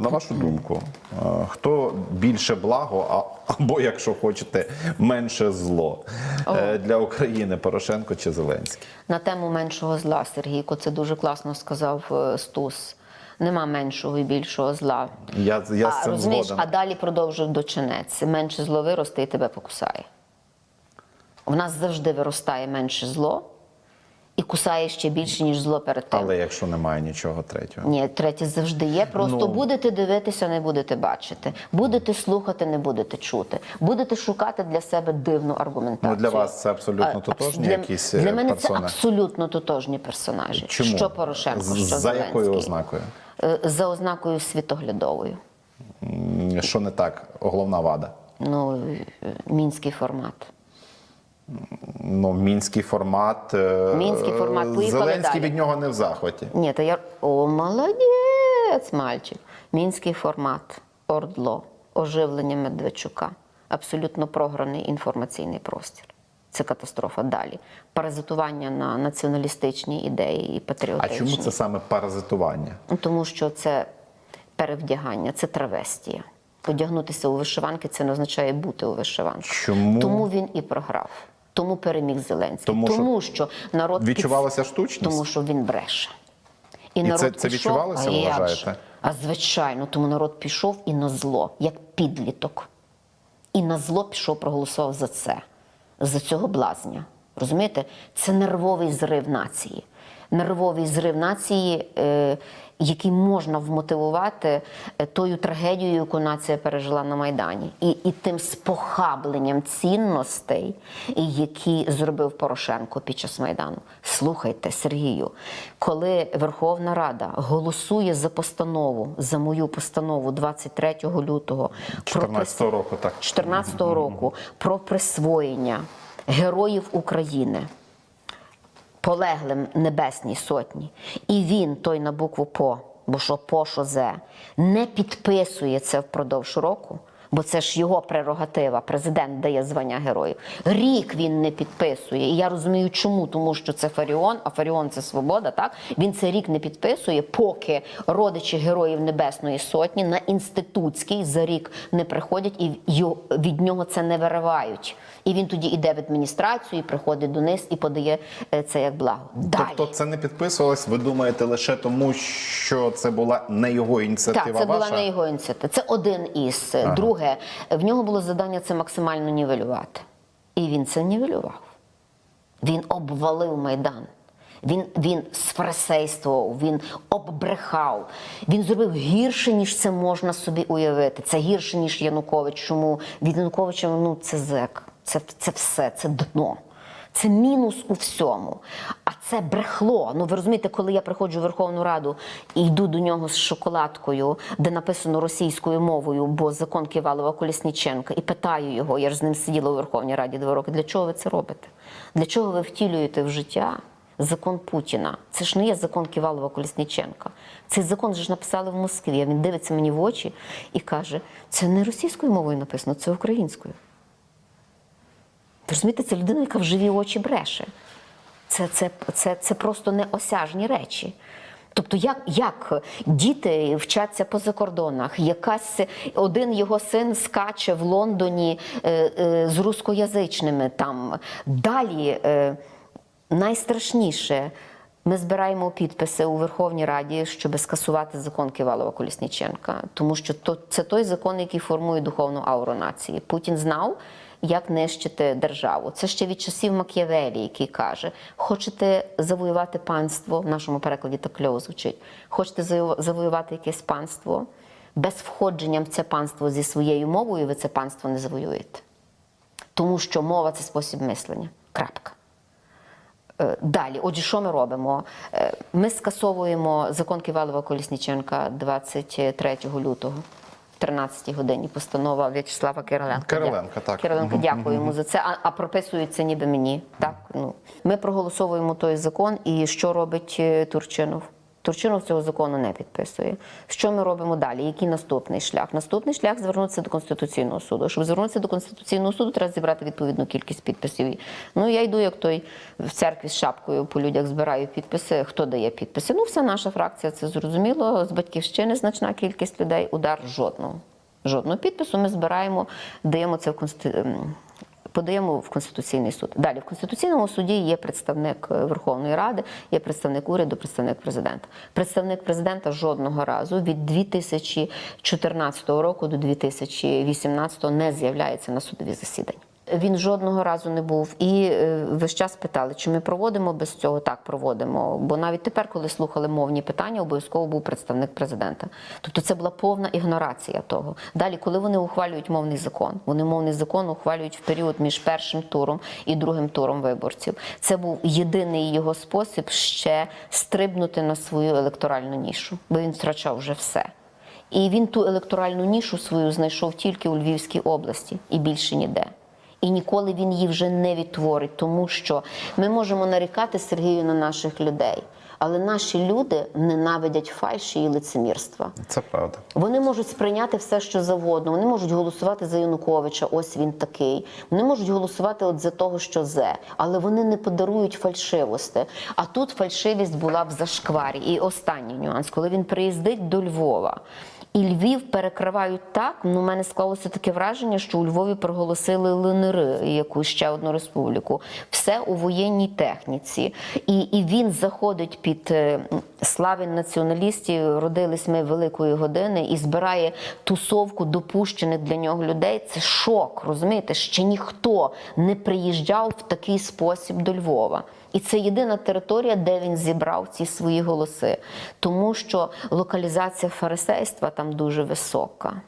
на вашу думку, хто більше благо, або, якщо хочете, менше зло е, для України Порошенко чи Зеленський? На тему меншого зла, Сергійко, це дуже класно сказав е, Стус. Нема меншого і більшого зла. Я, я а, з цим розумієш, згоден. а далі продовжує дочинець. Менше зло виросте і тебе покусає. В нас завжди виростає менше зло і кусає ще більше, ніж зло перед тим. Але якщо немає нічого третього. Ні, третє завжди є. Просто Ну. будете дивитися, не будете бачити. Будете слухати, не будете чути. Будете шукати для себе дивну аргументацію. Ну, для вас це абсолютно тотожні для, якісь, Для е, мене персони? це абсолютно тотожні персонажі. Чому? Що Порошенко, що За якою ознакою? Е, За ознакою світоглядовою. Що не так? Головна вада. Ну, е, мінський формат. Ну, мінський формат. е, Мінський формат. Поїхали Зеленський далі. від нього не в захваті. Ні, то я. О, молодець, мальчик. Мінський формат, ордло, оживлення Медведчука. Абсолютно програний інформаційний простір. Це катастрофа далі. Паразитування на націоналістичні ідеї і патріотичні. А чому це саме паразитування? Ну, Тому що це перевдягання, це травестія. Одягнутися у вишиванки це не означає бути у вишиванці. Чому? Тому він і програв. Тому переміг Зеленський. Тому що Тому що народ відчувалася штучність? Тому що він бреше. І народ це- це пішов, відчувалося, а ви вважаєте? А звичайно, тому народ пішов і на зло, як підліток. І на зло пішов, проголосував за це, за цього блазня. Розумієте? Це нервовий зрив нації. Нервовий зрив нації, е, який можна вмотивувати е, тою трагедією, яку нація пережила на Майдані, і, і тим спохабленням цінностей, які зробив Порошенко під час Майдану. Слухайте, Сергію, коли Верховна Рада голосує за постанову, за мою постанову 23 лютого 14-го року, так. 2014 року про присвоєння героїв України полеглим Небесній Сотні, і він, той на букву ПО, бо що ПО, що ЗЕ, не підписує це впродовж року. Бо це ж його прерогатива. Президент дає звання героїв. Рік він не підписує. І я розумію, чому, тому що це Фаріон, а Фаріон це свобода. Так він цей рік не підписує, поки родичі героїв Небесної Сотні на інститутський за рік не приходять і від нього це не виривають. І він тоді йде в адміністрацію, і приходить до них і подає е, це як благо. Далі. Тобто це не підписувалось, ви думаєте, лише тому, що це була не його ініціатива Так, це ваша? була не його ініціатива. Це один із. Друге, в нього було завдання це максимально нівелювати. І він це нівелював. Він обвалив Майдан. Він, він сфарисействував, він оббрехав. Він зробив гірше, ніж це можна собі уявити. Це гірше, ніж Янукович. Чому від Януковича ну, це зек, це, це все, це дно. Це мінус у всьому. А це брехло. Ну ви розумієте, коли я приходжу в Верховну Раду і йду до нього з шоколадкою, де написано російською мовою, бо закон Ківалова Колісніченка, і питаю його, я ж з ним сиділа у Верховній Раді два роки. Для чого ви це робите? Для чого ви втілюєте в життя закон Путіна? Це ж не є закон Ківалова Колісніченка. Цей закон ж написали в Москві. Він дивиться мені в очі і каже: це не російською мовою написано, це українською. Ви розумієте, це людина, яка в живі очі бреше. Це, це, це, це просто неосяжні речі. Тобто, як, як діти вчаться по закордонах, якась один його син скаче в Лондоні е, е, з рускоязичними там. Далі е, найстрашніше. Ми збираємо підписи у Верховній Раді, щоб скасувати закон Ківалова Колісніченка, тому що то, це той закон, який формує духовну ауру нації. Путін знав, як нищити державу. Це ще від часів Мак'явелі, який каже: хочете завоювати панство в нашому перекладі так кльово звучить. Хочете завоювати якесь панство без входження в це панство зі своєю мовою, ви це панство не завоюєте. Тому що мова це спосіб мислення. Крапка. Е, Далі, отже, що ми робимо? Е, Ми скасовуємо закон Ківалова Колісніченка 23 лютого. в 13 годині постанова В'ячеслава Кириленка. Кириленка, так. Кириленка, дякую йому за це. А, а прописується ніби мені. Так? Ну, ми проголосовуємо той закон, і що робить е, Турчинов? Турчинов цього закону не підписує. Що ми робимо далі? Який наступний шлях? Наступний шлях звернутися до Конституційного суду. Щоб звернутися до Конституційного суду, треба зібрати відповідну кількість підписів. Ну я йду, як той в церкві з шапкою по людях збираю підписи. Хто дає підписи? Ну, вся наша фракція, це зрозуміло. З батьківщини значна кількість людей. Удар жодного. Жодного підпису ми збираємо, даємо це в Конституцію. Подаємо в Конституційний суд. Далі в Конституційному суді є представник е, Верховної Ради, є представник уряду, представник президента. Представник президента жодного разу від 2014 року до 2018 не з'являється на судові засідання. Він жодного разу не був. І е, весь час питали, чи ми проводимо без цього? Так, проводимо. Бо навіть тепер, коли слухали мовні питання, обов'язково був представник президента. Тобто це була повна ігнорація того. Далі, коли вони ухвалюють мовний закон, вони мовний закон ухвалюють в період між першим туром і другим туром виборців. Це був єдиний його спосіб ще стрибнути на свою електоральну нішу, бо він втрачав вже все. І він ту електоральну нішу свою знайшов тільки у Львівській області і більше ніде. І ніколи він її вже не відтворить, тому що ми можемо нарікати Сергію на наших людей, але наші люди ненавидять фальші і лицемірства. Це правда. Вони можуть сприйняти все, що завгодно. Вони можуть голосувати за Януковича, ось він такий. Вони можуть голосувати от за того, що зе, але вони не подарують фальшивості. А тут фальшивість була в зашкварі. І останній нюанс, коли він приїздить до Львова. І Львів перекривають так. Ну, у мене склалося таке враження, що у Львові проголосили ЛНР, яку ще одну республіку. Все у воєнній техніці. І, і він заходить під е, славень націоналістів, родились ми великої години, і збирає тусовку допущених для нього людей. Це шок, розумієте? Ще ніхто не приїжджав в такий спосіб до Львова. І це єдина територія, де він зібрав ці свої голоси, тому що локалізація фарисейства там дуже висока.